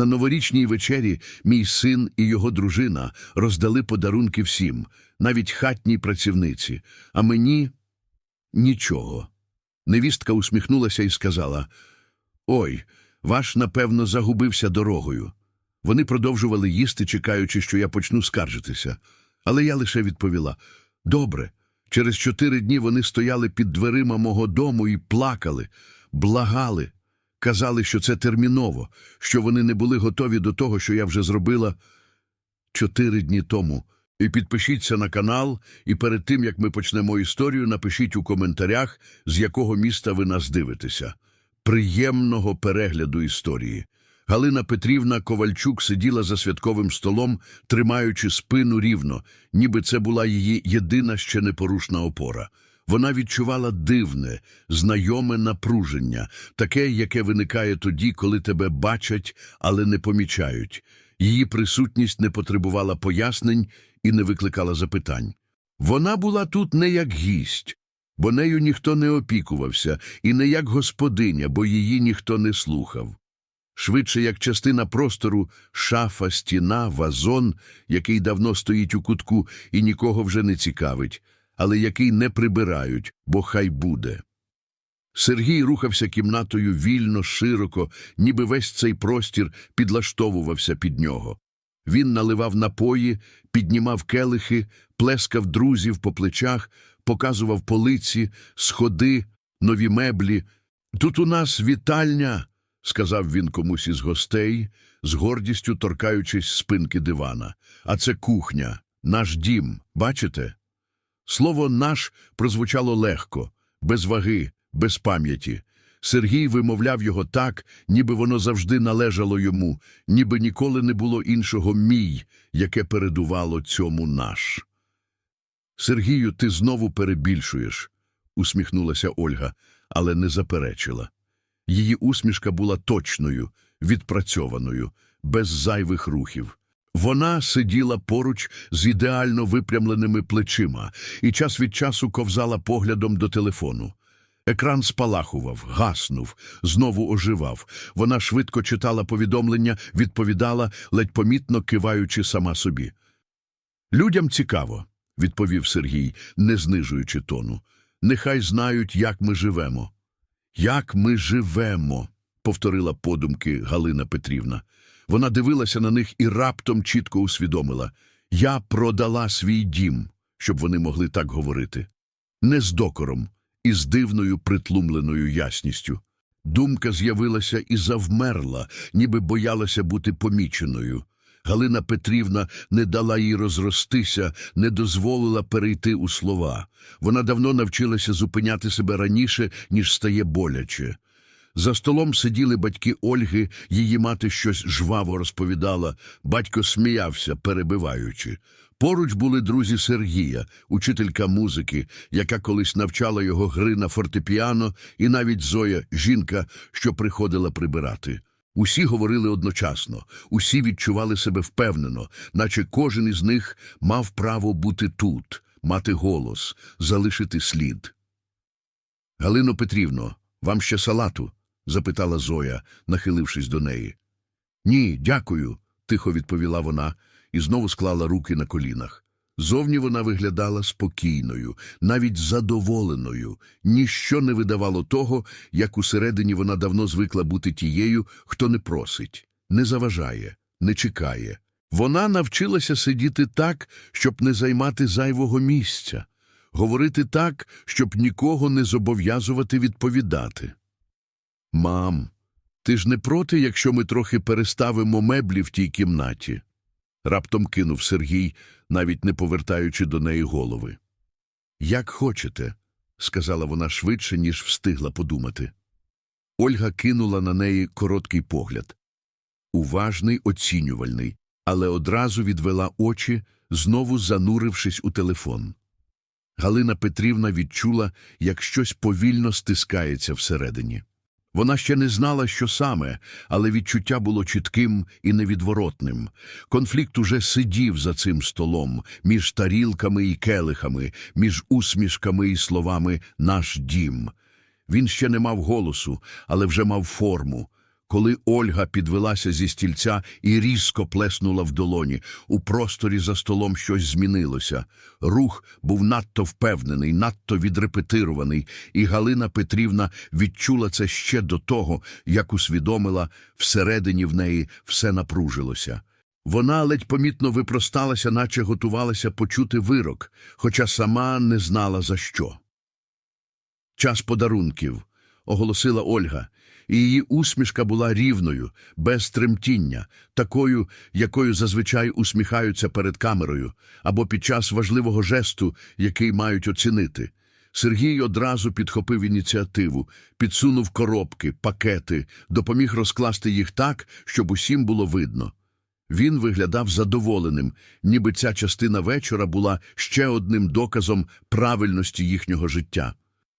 На новорічній вечері мій син і його дружина роздали подарунки всім, навіть хатній працівниці, а мені нічого. Невістка усміхнулася і сказала: Ой, ваш, напевно, загубився дорогою. Вони продовжували їсти, чекаючи, що я почну скаржитися. Але я лише відповіла: Добре. Через чотири дні вони стояли під дверима мого дому і плакали, благали, казали, що це терміново, що вони не були готові до того, що я вже зробила чотири дні тому. І підпишіться на канал, і перед тим, як ми почнемо історію, напишіть у коментарях, з якого міста ви нас дивитеся. Приємного перегляду історії. Галина Петрівна Ковальчук сиділа за святковим столом, тримаючи спину рівно, ніби це була її єдина ще непорушна опора. Вона відчувала дивне, знайоме напруження, таке, яке виникає тоді, коли тебе бачать, але не помічають. Її присутність не потребувала пояснень і не викликала запитань. Вона була тут не як гість, бо нею ніхто не опікувався, і не як господиня, бо її ніхто не слухав. Швидше як частина простору, шафа, стіна, вазон, який давно стоїть у кутку і нікого вже не цікавить, але який не прибирають, бо хай буде. Сергій рухався кімнатою вільно, широко, ніби весь цей простір підлаштовувався під нього. Він наливав напої, піднімав келихи, плескав друзів по плечах, показував полиці, сходи, нові меблі. Тут у нас вітальня, сказав він комусь із гостей, з гордістю торкаючись спинки дивана. А це кухня, наш дім, бачите? Слово наш прозвучало легко, без ваги, без пам'яті. Сергій вимовляв його так, ніби воно завжди належало йому, ніби ніколи не було іншого мій, яке передувало цьому наш. Сергію, ти знову перебільшуєш, усміхнулася Ольга, але не заперечила. Її усмішка була точною, відпрацьованою, без зайвих рухів. Вона сиділа поруч з ідеально випрямленими плечима і час від часу ковзала поглядом до телефону. Екран спалахував, гаснув, знову оживав. Вона швидко читала повідомлення, відповідала, ледь помітно киваючи сама собі. Людям цікаво, відповів Сергій, не знижуючи тону. Нехай знають, як ми живемо. Як ми живемо, повторила подумки Галина Петрівна. Вона дивилася на них і раптом чітко усвідомила я продала свій дім, щоб вони могли так говорити. Не з докором, і з дивною притлумленою ясністю. Думка з'явилася і завмерла, ніби боялася бути поміченою. Галина Петрівна не дала їй розростися, не дозволила перейти у слова. Вона давно навчилася зупиняти себе раніше, ніж стає боляче. За столом сиділи батьки Ольги, її мати щось жваво розповідала, батько сміявся, перебиваючи. Поруч були друзі Сергія, учителька музики, яка колись навчала його гри на фортепіано, і навіть Зоя, жінка, що приходила прибирати. Усі говорили одночасно, усі відчували себе впевнено, наче кожен із них мав право бути тут, мати голос, залишити слід. Галино Петрівно, вам ще салату? Запитала Зоя, нахилившись до неї. Ні, дякую, тихо відповіла вона і знову склала руки на колінах. Зовні вона виглядала спокійною, навіть задоволеною, ніщо не видавало того, як усередині вона давно звикла бути тією, хто не просить, не заважає, не чекає. Вона навчилася сидіти так, щоб не займати зайвого місця, говорити так, щоб нікого не зобов'язувати відповідати. Мам, ти ж не проти, якщо ми трохи переставимо меблі в тій кімнаті? Раптом кинув Сергій, навіть не повертаючи до неї голови. Як хочете, сказала вона швидше, ніж встигла подумати. Ольга кинула на неї короткий погляд. Уважний, оцінювальний, але одразу відвела очі, знову занурившись у телефон. Галина Петрівна відчула, як щось повільно стискається всередині. Вона ще не знала, що саме, але відчуття було чітким і невідворотним. Конфлікт уже сидів за цим столом, між тарілками і келихами, між усмішками і словами «наш дім». Він ще не мав голосу, але вже мав форму. Коли Ольга підвелася зі стільця і різко плеснула в долоні, у просторі за столом щось змінилося. Рух був надто впевнений, надто відрепетирований, і Галина Петрівна відчула це ще до того, як усвідомила, всередині в неї все напружилося. Вона ледь помітно випросталася, наче готувалася почути вирок, хоча сама не знала за що. Час подарунків, оголосила Ольга, і її усмішка була рівною, без тремтіння, такою, якою зазвичай усміхаються перед камерою, або під час важливого жесту, який мають оцінити. Сергій одразу підхопив ініціативу, підсунув коробки, пакети, допоміг розкласти їх так, щоб усім було видно. Він виглядав задоволеним, ніби ця частина вечора була ще одним доказом правильності їхнього життя.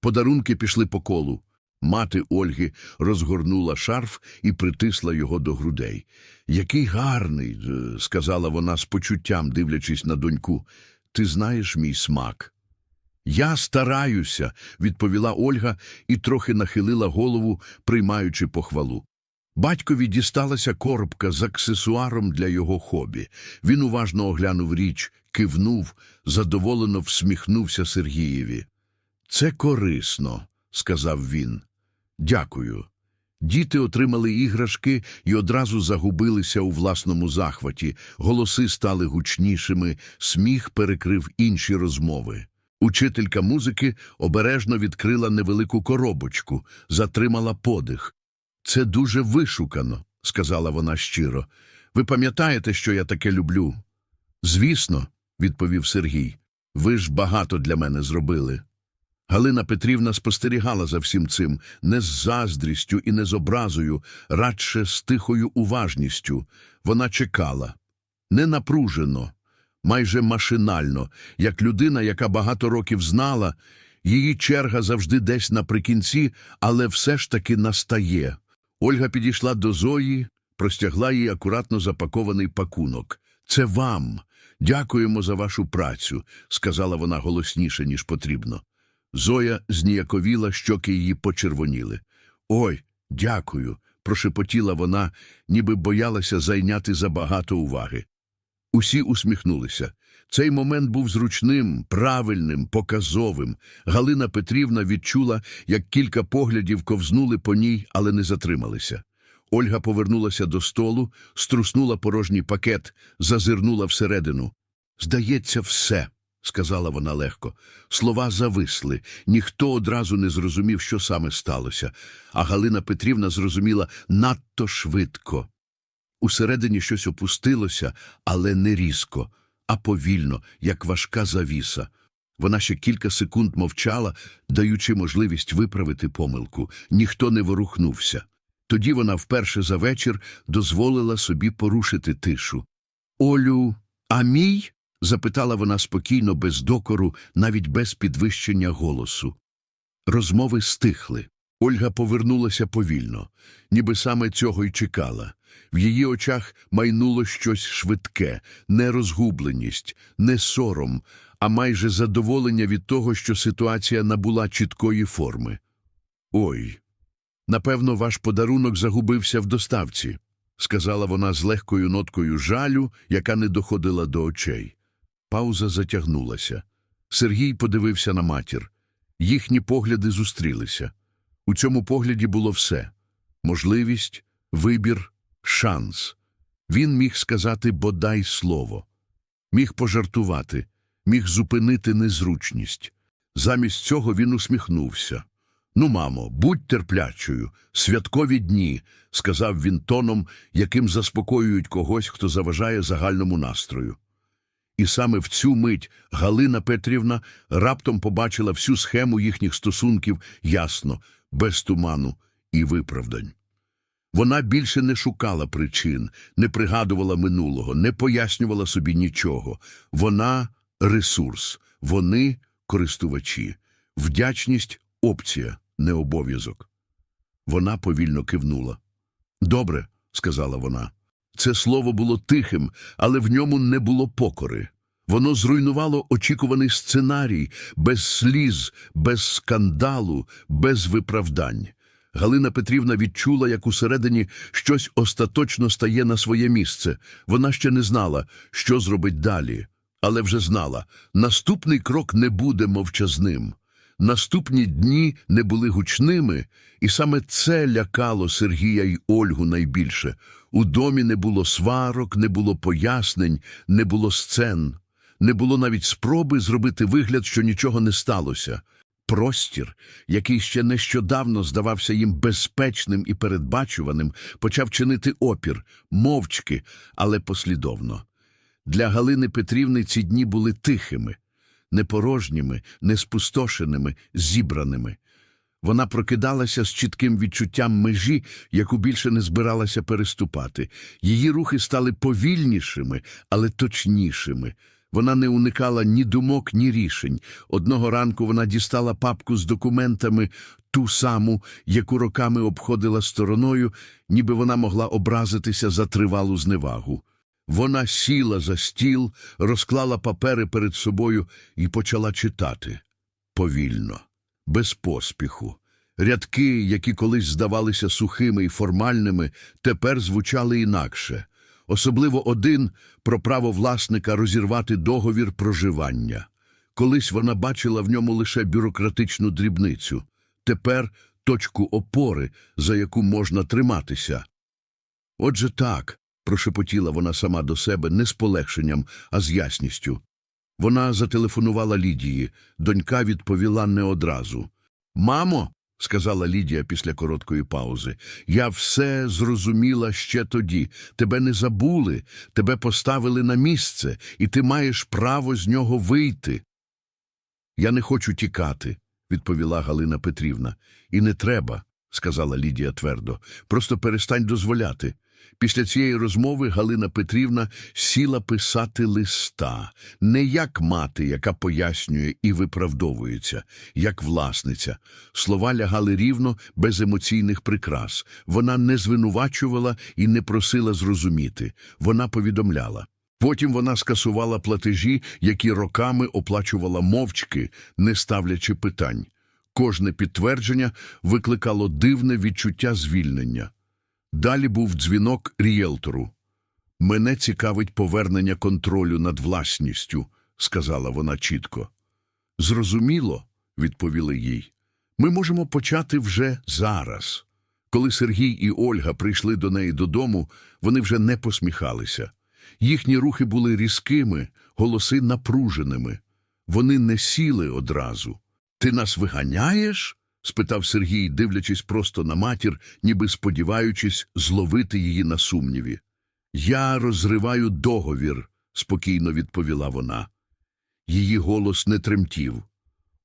Подарунки пішли по колу. Мати Ольги розгорнула шарф і притисла його до грудей. Який гарний, е, сказала вона з почуттям, дивлячись на доньку. Ти знаєш мій смак. Я стараюся, відповіла Ольга і трохи нахилила голову, приймаючи похвалу. Батькові дісталася коробка з аксесуаром для його хобі. Він уважно оглянув річ, кивнув, задоволено всміхнувся Сергієві. Це корисно, сказав він. Дякую. Діти отримали іграшки і одразу загубилися у власному захваті. Голоси стали гучнішими, сміх перекрив інші розмови. Учителька музики обережно відкрила невелику коробочку, затримала подих. Це дуже вишукано, сказала вона щиро. Ви пам'ятаєте, що я таке люблю? Звісно, відповів Сергій. Ви ж багато для мене зробили. Галина Петрівна спостерігала за всім цим не з заздрістю і не з образою, радше з тихою уважністю. Вона чекала. Не напружено, майже машинально, як людина, яка багато років знала, її черга завжди десь наприкінці, але все ж таки настає. Ольга підійшла до Зої, простягла їй акуратно запакований пакунок. Це вам. Дякуємо за вашу працю, сказала вона голосніше, ніж потрібно. Зоя зніяковіла, щоки її почервоніли. Ой, дякую, прошепотіла вона, ніби боялася зайняти забагато уваги. Усі усміхнулися. Цей момент був зручним, правильним, показовим. Галина Петрівна відчула, як кілька поглядів ковзнули по ній, але не затрималися. Ольга повернулася до столу, струснула порожній пакет, зазирнула всередину. Здається, все, сказала вона легко. Слова зависли. Ніхто одразу не зрозумів, що саме сталося, а Галина Петрівна зрозуміла надто швидко. Усередині щось опустилося, але не різко, а повільно, як важка завіса. Вона ще кілька секунд мовчала, даючи можливість виправити помилку. Ніхто не ворухнувся. Тоді вона вперше за вечір дозволила собі порушити тишу. Олю, а мій? Запитала вона спокійно, без докору, навіть без підвищення голосу. Розмови стихли. Ольга повернулася повільно, ніби саме цього й чекала. В її очах майнуло щось швидке, не розгубленість, не сором, а майже задоволення від того, що ситуація набула чіткої форми. Ой, напевно, ваш подарунок загубився в доставці, сказала вона з легкою ноткою жалю, яка не доходила до очей. Пауза затягнулася. Сергій подивився на матір. Їхні погляди зустрілися. У цьому погляді було все можливість, вибір, шанс. Він міг сказати бодай слово, міг пожартувати, міг зупинити незручність. Замість цього він усміхнувся. Ну, мамо, будь терплячою, святкові дні, сказав він тоном, яким заспокоюють когось, хто заважає загальному настрою. І саме в цю мить Галина Петрівна раптом побачила всю схему їхніх стосунків ясно, без туману і виправдань. Вона більше не шукала причин, не пригадувала минулого, не пояснювала собі нічого. Вона ресурс, вони користувачі, вдячність опція, не обов'язок. Вона повільно кивнула. Добре, сказала вона. Це слово було тихим, але в ньому не було покори. Воно зруйнувало очікуваний сценарій, без сліз, без скандалу, без виправдань. Галина Петрівна відчула, як усередині щось остаточно стає на своє місце. Вона ще не знала, що зробить далі, але вже знала, наступний крок не буде мовчазним. Наступні дні не були гучними, і саме це лякало Сергія й Ольгу найбільше. У домі не було сварок, не було пояснень, не було сцен, не було навіть спроби зробити вигляд, що нічого не сталося. Простір, який ще нещодавно здавався їм безпечним і передбачуваним, почав чинити опір, мовчки, але послідовно. Для Галини Петрівни ці дні були тихими, непорожніми, неспустошеними, зібраними. Вона прокидалася з чітким відчуттям межі, яку більше не збиралася переступати. Її рухи стали повільнішими, але точнішими. Вона не уникала ні думок, ні рішень. Одного ранку вона дістала папку з документами, ту саму, яку роками обходила стороною, ніби вона могла образитися за тривалу зневагу. Вона сіла за стіл, розклала папери перед собою і почала читати. Повільно, без поспіху. Рядки, які колись здавалися сухими і формальними, тепер звучали інакше. Особливо один про право власника розірвати договір проживання. Колись вона бачила в ньому лише бюрократичну дрібницю, тепер точку опори, за яку можна триматися. Отже так, прошепотіла вона сама до себе не з полегшенням, а з ясністю. Вона зателефонувала Лідії. Донька відповіла не одразу. Мамо, сказала Лідія після короткої паузи, я все зрозуміла ще тоді. Тебе не забули, тебе поставили на місце, і ти маєш право з нього вийти. Я не хочу тікати, відповіла Галина Петрівна. І не треба, сказала Лідія твердо. Просто перестань дозволяти. Після цієї розмови Галина Петрівна сіла писати листа, не як мати, яка пояснює і виправдовується, як власниця. Слова лягали рівно, без емоційних прикрас. Вона не звинувачувала і не просила зрозуміти. Вона повідомляла. Потім вона скасувала платежі, які роками оплачувала мовчки, не ставлячи питань. Кожне підтвердження викликало дивне відчуття звільнення. Далі був дзвінок рієлтору. Мене цікавить повернення контролю над власністю, сказала вона чітко. Зрозуміло, відповіли їй. Ми можемо почати вже зараз. Коли Сергій і Ольга прийшли до неї додому, вони вже не посміхалися. Їхні рухи були різкими, голоси напруженими. Вони не сіли одразу. Ти нас виганяєш? Спитав Сергій, дивлячись просто на матір, ніби сподіваючись зловити її на сумніві. Я розриваю договір, спокійно відповіла вона. Її голос не тремтів.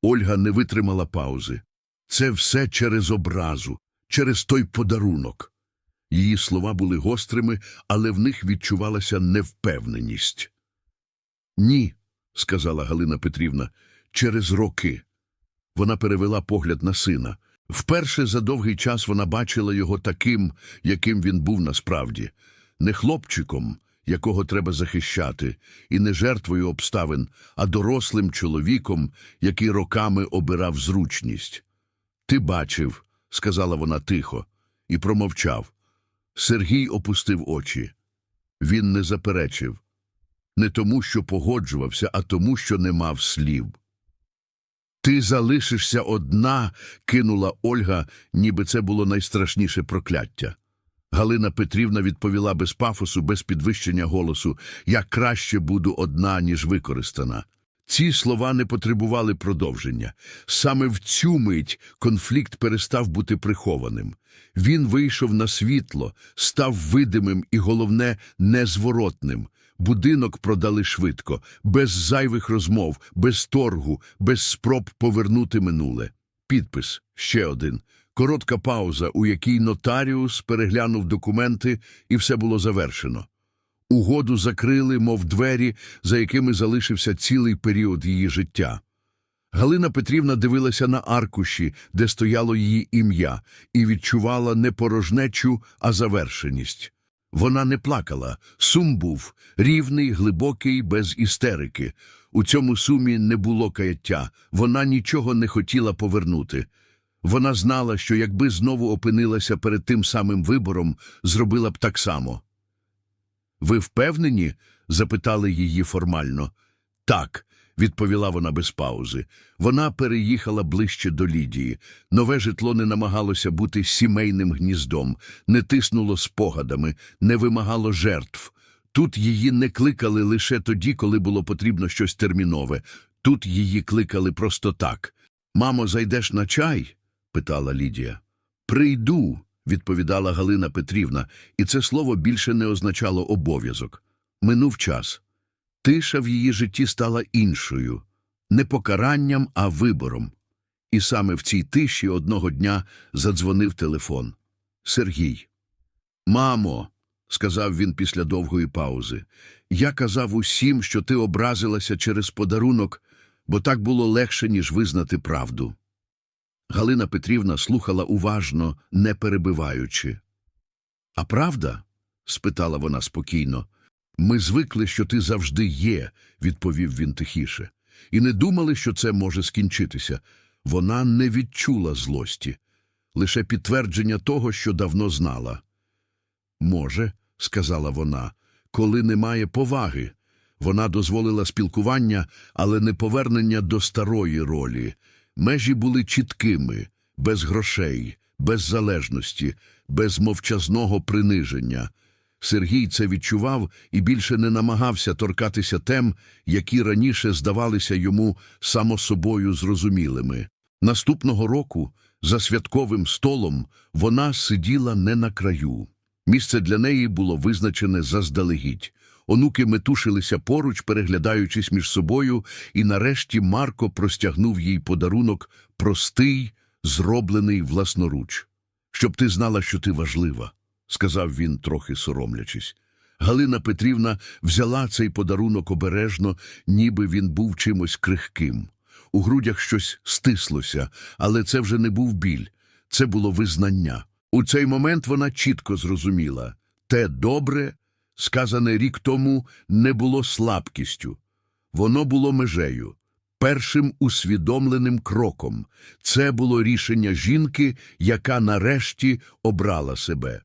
Ольга не витримала паузи. Це все через образу, через той подарунок. Її слова були гострими, але в них відчувалася невпевненість. Ні, сказала Галина Петрівна, через роки. Вона перевела погляд на сина. Вперше за довгий час вона бачила його таким, яким він був насправді, не хлопчиком, якого треба захищати, і не жертвою обставин, а дорослим чоловіком, який роками обирав зручність. Ти бачив, сказала вона тихо, і промовчав. Сергій опустив очі. Він не заперечив. Не тому, що погоджувався, а тому, що не мав слів. Ти залишишся одна, кинула Ольга, ніби це було найстрашніше прокляття. Галина Петрівна відповіла без пафосу, без підвищення голосу Я краще буду одна, ніж використана. Ці слова не потребували продовження. Саме в цю мить конфлікт перестав бути прихованим. Він вийшов на світло, став видимим і, головне, незворотним. Будинок продали швидко, без зайвих розмов, без торгу, без спроб повернути минуле. Підпис ще один. Коротка пауза, у якій нотаріус переглянув документи, і все було завершено. Угоду закрили, мов двері, за якими залишився цілий період її життя. Галина Петрівна дивилася на аркуші, де стояло її ім'я, і відчувала не порожнечу, а завершеність. Вона не плакала, сум був рівний, глибокий, без істерики. У цьому сумі не було каяття, вона нічого не хотіла повернути. Вона знала, що якби знову опинилася перед тим самим вибором, зробила б так само. Ви впевнені? запитали її формально. Так, відповіла вона без паузи. Вона переїхала ближче до Лідії. Нове житло не намагалося бути сімейним гніздом, не тиснуло спогадами, не вимагало жертв. Тут її не кликали лише тоді, коли було потрібно щось термінове. Тут її кликали просто так. Мамо, зайдеш на чай? питала Лідія. Прийду, відповідала Галина Петрівна, і це слово більше не означало обов'язок. Минув час. Тиша в її житті стала іншою, не покаранням, а вибором. І саме в цій тиші одного дня задзвонив телефон. Сергій. Мамо, сказав він після довгої паузи, я казав усім, що ти образилася через подарунок, бо так було легше, ніж визнати правду. Галина Петрівна слухала уважно, не перебиваючи. А правда? спитала вона спокійно. Ми звикли, що ти завжди є, відповів він тихіше, і не думали, що це може скінчитися. Вона не відчула злості, лише підтвердження того, що давно знала. Може, сказала вона, коли немає поваги. Вона дозволила спілкування, але не повернення до старої ролі. Межі були чіткими, без грошей, без залежності, без мовчазного приниження. Сергій це відчував і більше не намагався торкатися тем, які раніше здавалися йому само собою зрозумілими. Наступного року, за святковим столом, вона сиділа не на краю. Місце для неї було визначене заздалегідь. Онуки метушилися поруч, переглядаючись між собою, і нарешті Марко простягнув їй подарунок простий, зроблений власноруч. Щоб ти знала, що ти важлива, сказав він, трохи соромлячись. Галина Петрівна взяла цей подарунок обережно, ніби він був чимось крихким. У грудях щось стислося, але це вже не був біль, це було визнання. У цей момент вона чітко зрозуміла те добре, сказане рік тому, не було слабкістю. Воно було межею, першим усвідомленим кроком. Це було рішення жінки, яка нарешті обрала себе.